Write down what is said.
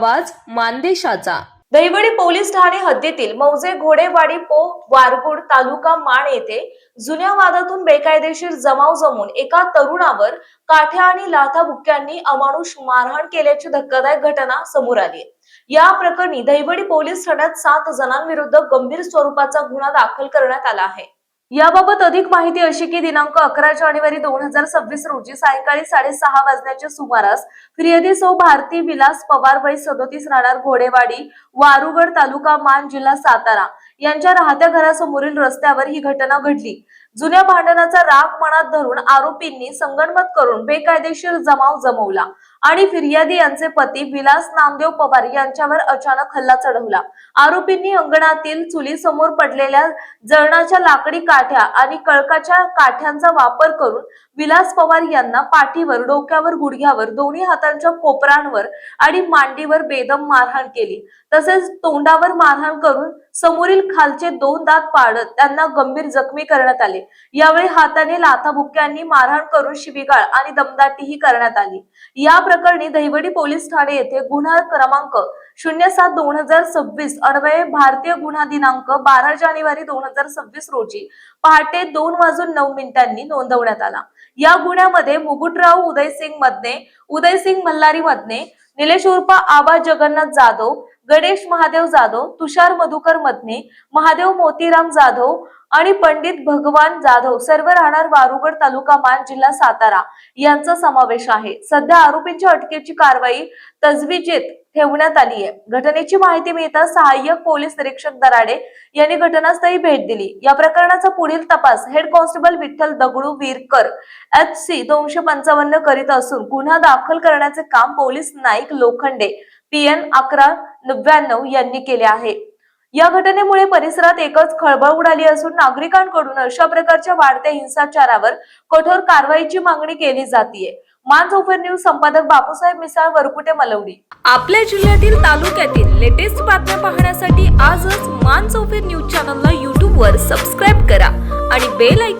आवाज मानदेशाचा. दहिवडी पोलीस ठाणे हद्दीतील मौजे घोडेवाडी पो वारगुड तालुका माण येथे जुन्या वादातून बेकायदेशीर जमाव जमून एका तरुणावर काठ्या आणि लाथा बुक्क्यांनी अमानुष मारहाण केल्याची धक्कादायक घटना समोर आली या प्रकरणी दहिवडी पोलीस ठाण्यात सात जणांविरुद्ध गंभीर स्वरूपाचा गुन्हा दाखल करण्यात आला आहे. याबाबत अधिक माहिती अशी की दिनांक अकरा जानेवारी दोन हजार सव्वीस रोजी सायंकाळी साडेसहा वाजण्याच्या सुमारास फिर्यादी सौ भारती विलास पवार वय सदोतीस राहणार घोडेवाडी वारुगड तालुका मान जिल्हा सातारा यांच्या राहत्या घरासमोरील रस्त्यावर ही घटना घडली. जुन्या भांडणाचा राग मनात धरून आरोपींनी संगणमत करून बेकायदेशीर जमाव जमवला. आणि फिर्यादी यांचे पती विलास नामदेव पवार यांच्यावर अचानक हल्ला चढवला. आरोपींनी अंगणातील चुलीसमोर पडलेल्या जळणाच्या लाकडी काठ्या आणि कळकाच्या काठ्यांचा वापर करून विलास पवार यांना पाठीवर डोक्यावर गुडघ्यावर दोन्ही हातांच्या कोपरांवर आणि मांडीवर बेदम मारहाण केली. तसेच तोंडावर मारहाण करून समोरील खालचे दोन दात पाडत त्यांना गंभीर जखमी करण्यात आले. यावेळी हाताने लाथाबुक्क्यांनी मारहाण करून शिवीगाळ आणि दमदाटीही करण्यात आली. या प्रकरणी दहिवडी पोलीस ठाणे येथे गुन्हा क्रमांक शून्य सात दोन हजार सव्वीस अडवये भारतीय गुन्हा दिनांक बारा जानेवारी दोन हजार सव्वीस रोजी पहाटे दोन वाजून नऊ मिनिटांनी नोंदवण्यात आला. या गुन्ह्यामध्ये मुकुटराव उदयसिंग मदने उदयसिंग मल्हारी मदने निलेश उर्फा आबा जगन्नाथ जाधव गणेश महादेव जाधव तुषार मधुकर मतने महादेव मोतीराम जाधव आणि पंडित भगवान जाधव सर्व राहणार वारुगड तालुका मान जिल्हा सातारा यांचा समावेश आहे. सध्या आरोपींच्या अटकेची कारवाई तजविजेत ठेवण्यात आली आहे. घटनेची माहिती मिळताच सहाय्यक पोलीस निरीक्षक दराडे यांनी घटनास्थळी भेट दिली. या प्रकरणाचा पुढील तपास head constable Vitthal Dagdu Virkar H C दोनशे पंचावन्न करीत असून गुन्हा दाखल करण्याचे काम police Naik Lokhande P N अकरा नव्याण्णव यांनी केले आहे. या घटनेमुळे परिसरात एकच खळबळ उडाली असून नागरिकांकडून अशा प्रकारच्या वाढत्या हिंसाचारावर कठोर कारवाईची मागणी केली जातीये. मान चौफेर न्यूज संपादक बापूसाहेब मिसाळ वरकुटे मलवडी. आपल्या जिल्ह्यातील तालुक्यातील लेटेस्ट बातम्या पाहण्यासाठी आजच मान चौफेर न्यूज चॅनलला यूट्यूबवर सबस्क्राईब करा आणि बेल आयकॉन